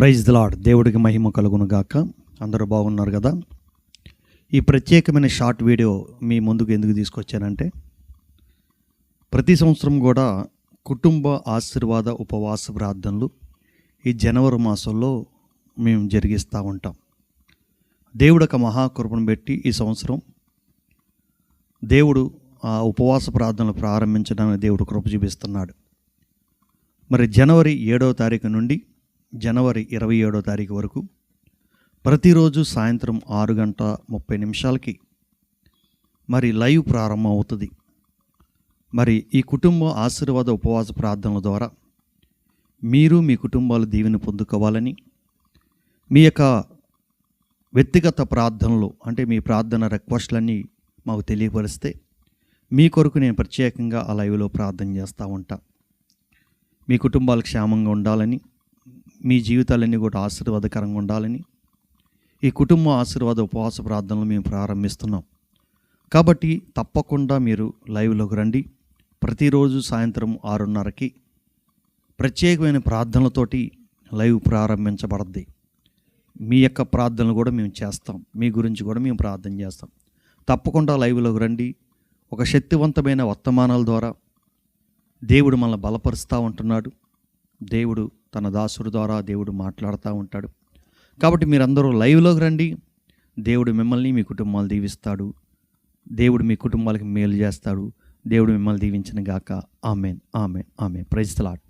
Praise lord దేవుడికి మహిమ కలుగును గాక. అందరూ బాగున్నారు కదా? ఈ ప్రత్యేకమైన షార్ట్ వీడియో మీ ముందుకు ఎందుకు తీసుకొచ్చానంటే ప్రతి సంవత్సరం కూడా కుటుంబ ఆశీర్వాద ఉపవాస ప్రార్థనలు ఈ జనవరి మాసంలో మేము జరిగిస్తూ ఉంటాం. దేవుడు ఒక మహాకృపను పెట్టి ఈ సంవత్సరం దేవుడు ఆ ఉపవాస ప్రార్థనలు ప్రారంభించడానికి దేవుడు కృప చూపిస్తున్నాడు. మరి జనవరి ఏడవ తారీఖు నుండి జనవరి ఇరవై ఏడో తారీఖు వరకు ప్రతిరోజు సాయంత్రం ఆరు గంట ముప్పై నిమిషాలకి మరి లైవ్ ప్రారంభం అవుతుంది. మరి ఈ కుటుంబ ఆశీర్వాద ఉపవాస ప్రార్థనల ద్వారా మీరు మీ కుటుంబాలు దీవెని పొందుకోవాలని మీ యొక్క వ్యక్తిగత ప్రార్థనలు అంటే మీ ప్రార్థన రిక్వెస్ట్లన్నీ మాకు తెలియపరిస్తే మీ కొరకు నేను ప్రత్యేకంగా ఆ లైవ్లో ప్రార్థన చేస్తూ ఉంటా. మీ కుటుంబాలు క్షేమంగా ఉండాలని మీ జీవితాలన్నీ కూడా ఆశీర్వాదకరంగా ఉండాలని ఈ కుటుంబ ఆశీర్వాద ఉపవాస ప్రార్థనలు మేము ప్రారంభిస్తున్నాం. కాబట్టి తప్పకుండా మీరు లైవ్లోకి రండి. ప్రతిరోజు సాయంత్రం ఆరున్నరకి ప్రత్యేకమైన ప్రార్థనలతోటి లైవ్ ప్రారంభించబడద్ది. మీ యొక్క ప్రార్థనలు కూడా మేము చేస్తాం. మీ గురించి కూడా మేము ప్రార్థన చేస్తాం. తప్పకుండా లైవ్లోకి రండి. ఒక శక్తివంతమైన వర్తమానాల ద్వారా దేవుడు మనల్ని బలపరుస్తూ ఉంటున్నాడు. దేవుడు తన దాసుడు ద్వారా దేవుడు మాట్లాడుతూ ఉంటాడు. కాబట్టి మీరందరూ లైవ్లోకి రండి. దేవుడు మిమ్మల్ని మీ కుటుంబాలు దీవిస్తాడు. దేవుడు మీ కుటుంబాలకి మేలు చేస్తాడు. దేవుడు మిమ్మల్ని దీవించిన గాక. ఆమెన్. ఆమెన్. ఆమె ప్రైజ్ తలాట్